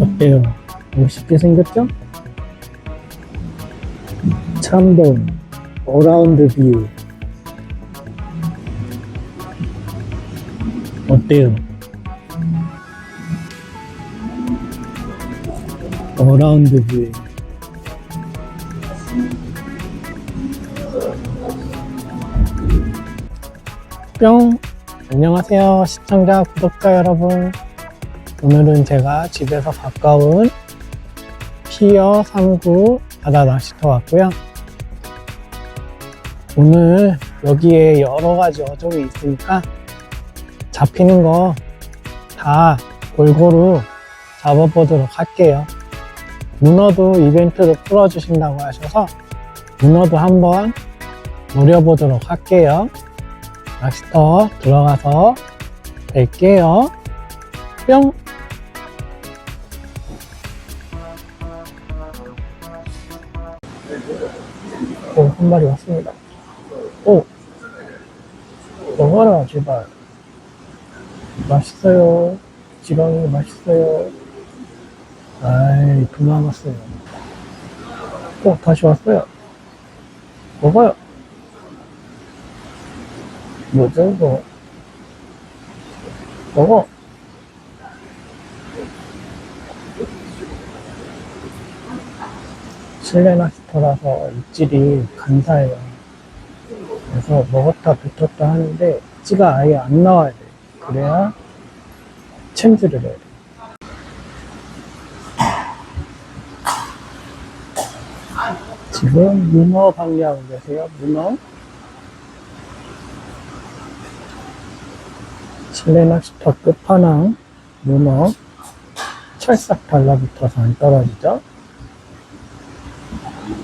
어때요? 멋있게 생겼죠? 참돔, 어라운드 뷰. 어때요? 어라운드 뷰. 뿅! 안녕하세요. 시청자, 구독자 여러분. 오늘은 제가 집에서 가까운 피어 3구 바다 낚시터 왔고요. 오늘 여기에 여러 가지 어종이 있으니까 잡히는 거 다 골고루 잡아보도록 할게요. 문어도 이벤트로 풀어주신다고 하셔서 문어도 한번 노려보도록 할게요. 낚시터 들어가서 뵐게요. 뿅! 한 마리 왔습니다. 오! 먹어라, 제발. 맛있어요. 지렁이 맛있어요. 아이, 도망갔어요. 오, 다시 왔어요. 먹어요. 뭐죠, 이거? 먹어. 실내 낚시터라서 입질이 간사해요. 그래서 먹었다 뱉었다 하는데 찌가 아예 안 나와야 돼. 그래야 챔질을 해야 돼. 지금 문어 방류하고 계세요. 문어. 실내 낚시터 끝판왕 문어 철싹 달라붙어서 안 떨어지죠?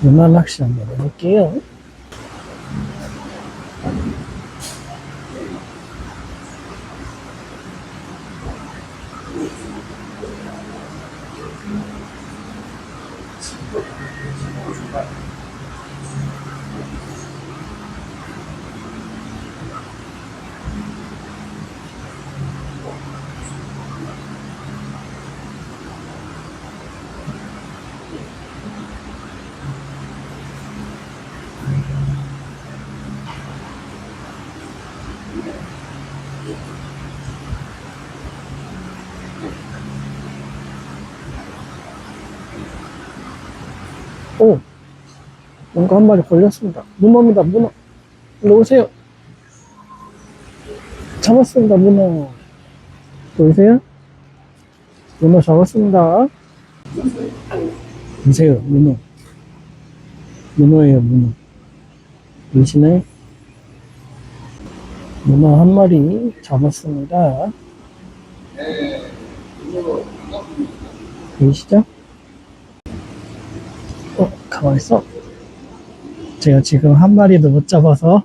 문어 낚시 한번 해볼게요. 오! 뭔가 한 마리 걸렸습니다. 문어입니다, 문어. 일로 오세요. 잡았습니다, 문어. 보이세요? 문어 잡았습니다. 보세요, 문어. 문어예요, 문어. 보이시나요? 문어 한 마리 잡았습니다. 보이시죠? 어, 가만히 있어. 제가 지금 한 마리도 못 잡아서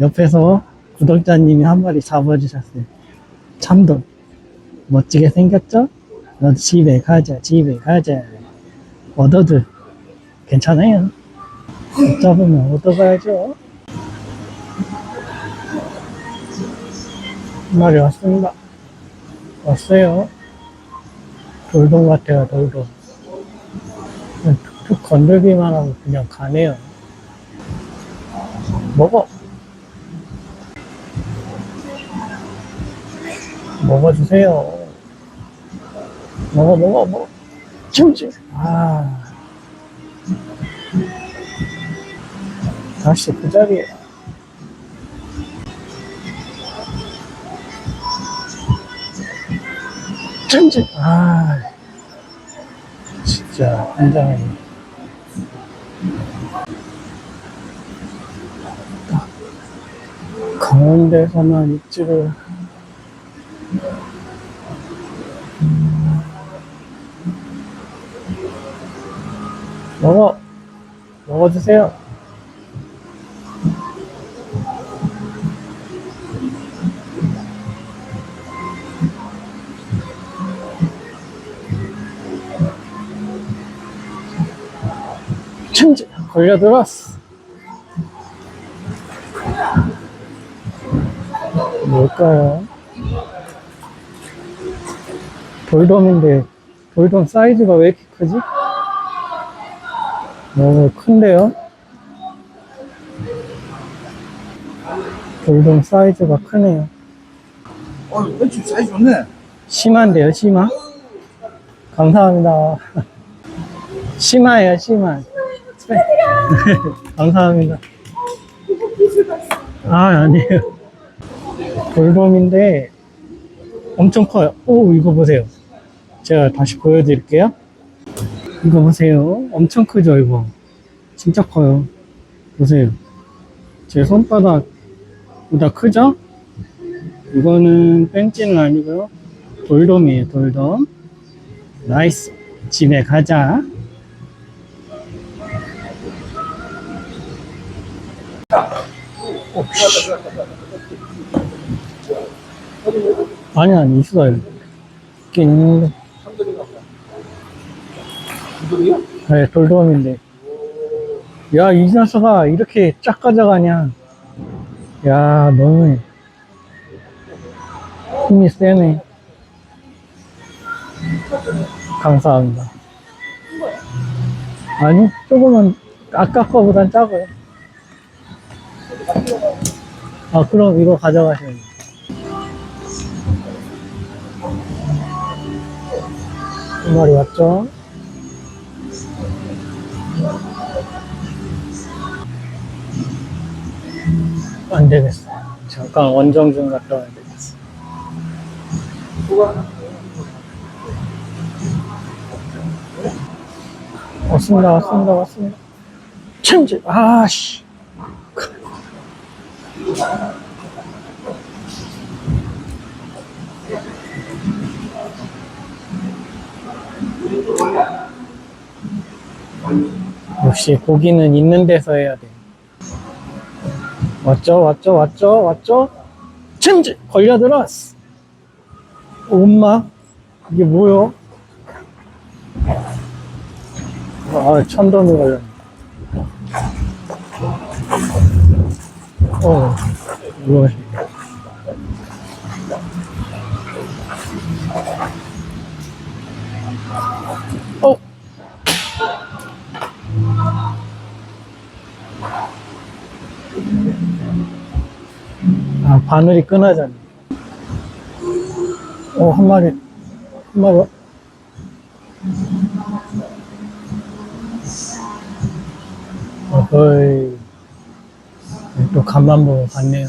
옆에서 구독자님이 한 마리 잡아주셨어요. 참돔. 멋지게 생겼죠? 너 집에 가자, 집에 가자. 얻어도 괜찮아요. 못 잡으면 얻어가야죠. 한 마리 왔습니다. 왔어요. 돌돔 같아요, 돌돔. 툭툭 건들기만 하고 그냥 가네요. 먹어. 먹어주세요. 먹어, 먹어, 먹어. 찜찜. 아. 다시 그 자리에. 찜찜. 아. 진짜, 한장에. 강원도에서만 입질을 먹어. 먹어주세요. 천재 걸려들었어 뭘까요? 돌돔인데 돌돔 사이즈가 왜 이렇게 크지? 너무 큰데요? 돌돔 사이즈가 크네요. 어, 왼쪽 사이즈 좋네. 심한데요, 심한? 감사합니다. 심화예요, 심한. 감사합니다. 아, 아니에요. 돌돔인데 엄청 커요. 오, 이거 보세요. 제가 다시 보여드릴게요. 이거 보세요. 엄청 크죠, 이거. 진짜 커요. 보세요. 제 손바닥보다 크죠? 이거는 뺑찌는 아니고요. 돌돔이에요, 돌돔. 나이스. 집에 가자. 아니, 아니, 있어요. 있긴 있는데. 이거요? 네, 돌돔인데. 야, 이 녀석아, 이렇게 쫙 가져가냐. 야, 너무 힘이 세네. 감사합니다. 아니, 조금은 아까 거보단 작아요. 아, 그럼 이거 가져가셔야 돼요. 두 마리 왔죠? 안 되겠어. 잠깐 원정 좀 갔다 와야 되겠어. 왔습니다, 왔습니다, 왔습니다. 챔질! 아씨. 역시 고기는 있는 데서 해야 돼. 왔죠, 왔죠, 왔죠, 왔죠? 챔질! 걸려들었어! 엄마? 이게 뭐요? 아, 천dom이 걸렸네. 어, 이거. 아, 바늘이 끊어졌네. 어, 한 마리, 한 마리. 와- 어허이. 또 간만 보고 갔네요.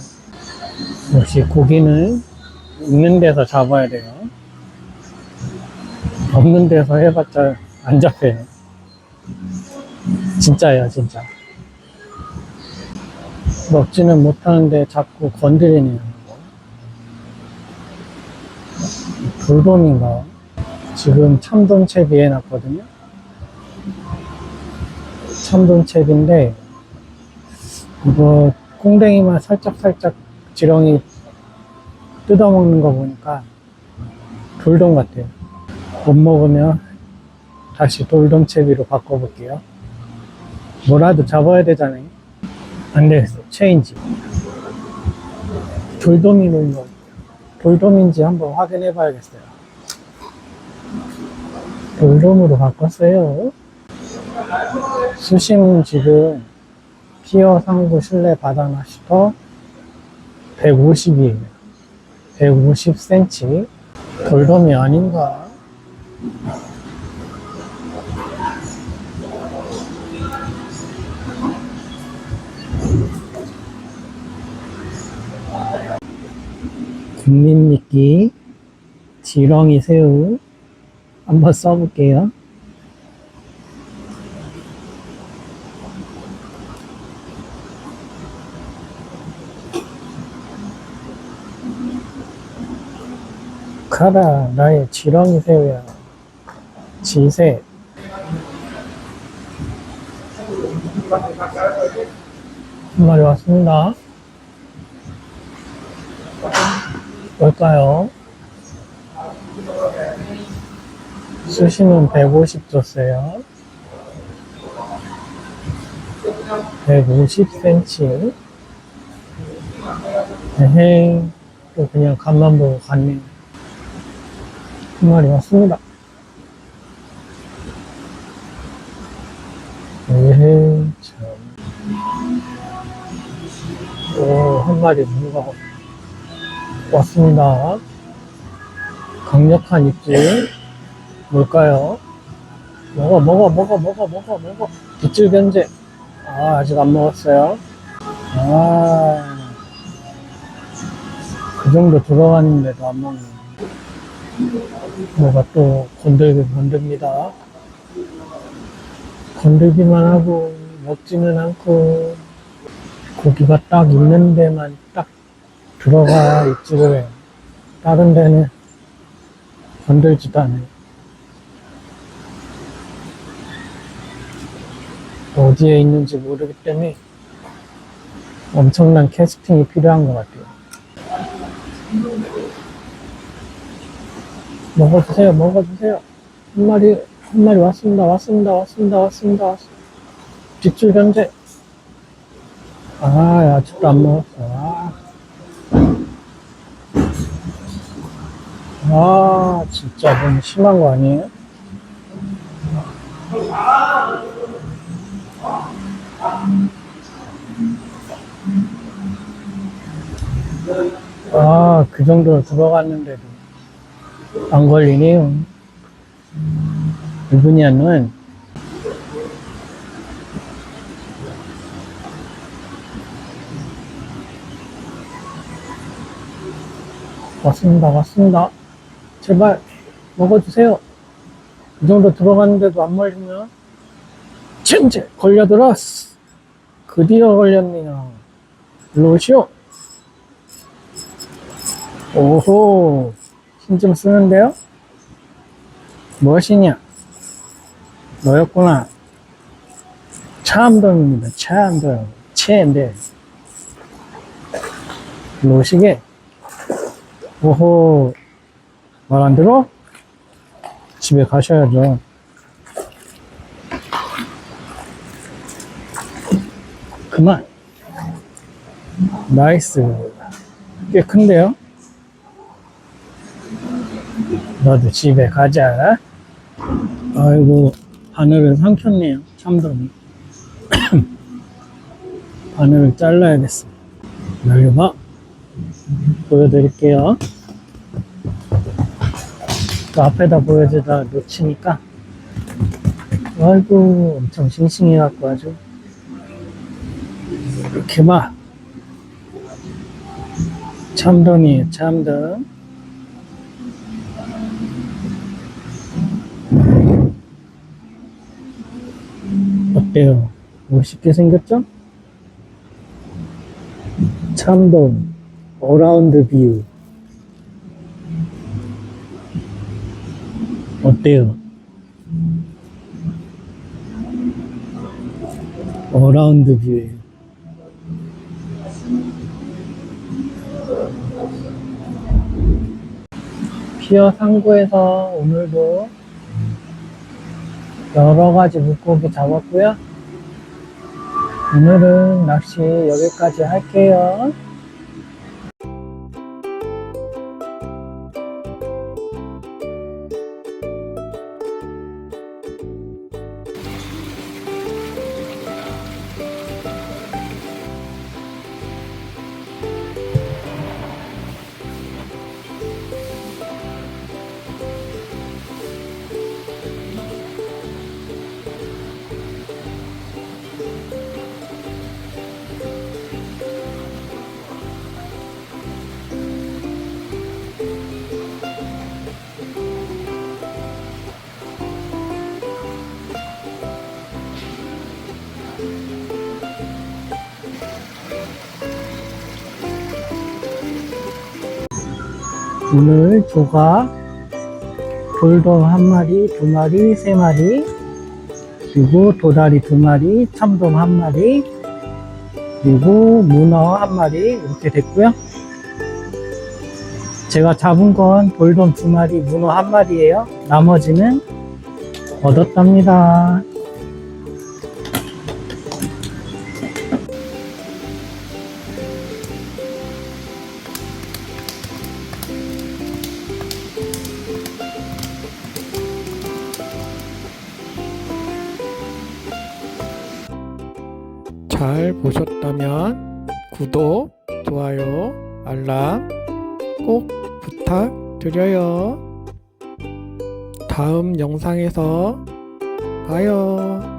역시 고기는 있는 데서 잡아야 돼요. 없는 데서 해봤자 안 잡혀요. 진짜야, 진짜. 먹지는 못하는데 자꾸 건드리네요. 돌돔인가? 지금 참돔채비 해놨거든요. 참돔채비인데, 이거 꽁댕이만 살짝살짝 지렁이 뜯어먹는 거 보니까 돌돔 같아요. 못 먹으면 다시 돌돔채비로 바꿔볼게요. 뭐라도 잡아야 되잖아요. 안 되겠어. 체인지. 돌돔이는 거. 돌돔인지 한번 확인해 봐야겠어요. 돌돔으로 바꿨어요. 수심은 지금 피어 상부 실내 바다 나시터 150이에요. 150cm. 돌돔이 아닌가? 국민미끼, 지렁이 새우 한번 써볼게요. 가라, 나의 지렁이 새우야. 지새. 한 마리 왔습니다. 뭘까요? 수심은 150도세요. 150cm. 에헤이, 또 그냥 간만 보고 갔네요. 한 마리 왔습니다. 에헤이, 참. 오, 한 마리 넘어가고. 왔습니다. 강력한 입질. 뭘까요? 먹어, 먹어, 먹어, 먹어, 먹어, 먹어. 빗질 견제. 아, 아직 안 먹었어요. 아, 그 정도 들어갔는데도 안 먹네. 뭐가 또 건들긴 건듭니다. 건들기만 하고 먹지는 않고 고기가 딱 있는 데만 딱 들어가 입질을 해. 다른 데는 건들지도 않아요. 어디에 있는지 모르기 때문에 엄청난 캐스팅이 필요한 것 같아요. 먹어주세요, 먹어주세요. 한 마리, 한 마리 왔습니다, 왔습니다, 왔습니다, 왔습니다, 왔습니다. 뒷줄 견제. 아, 아직도 안 먹었어. 아. 아, 진짜 너무 심한 거 아니에요? 아, 그 정도로 들어갔는데도 안 걸리네요. 이분야는 왔습니다, 왔습니다. 제발 먹어주세요. 이 정도 들어갔는데도 안 걸리면 젠제 걸려들었어. 드디어 걸렸네요. 일로 오시오. 오호, 힘 좀 쓰는데요? 무엇이냐? 너였구나. 참돔입니다. 참돔. 채인데. 일로 오시게. 오호, 말 안 들어? 집에 가셔야죠. 그만. 나이스. 꽤 큰데요? 너도 집에 가자. 아이고, 바늘을 삼켰네요. 참돔이. 바늘을 잘라야겠어. 열려봐. 보여드릴게요. 또 앞에다 보여주다 놓치니까. 아이고, 엄청 싱싱해갖고 아주. 이렇게 막. 참돔이에요, 참돔. 어때요? 멋있게 생겼죠? 참돔, 어라운드 뷰. 어때요? 어라운드 뷰예요. 피어 상구에서 오늘도 여러 가지 물고기 잡았고요. 오늘은 낚시 여기까지 할게요. 오늘 조각 돌돔 한 마리, 두 마리, 세 마리, 그리고 도다리 두 마리, 참돔 한 마리, 그리고 문어 한 마리 이렇게 됐고요. 제가 잡은 건 돌돔 두 마리, 문어 한 마리예요. 나머지는 얻었답니다. 잘 보셨다면 구독, 좋아요, 알람 꼭 부탁드려요. 다음 영상에서 봐요.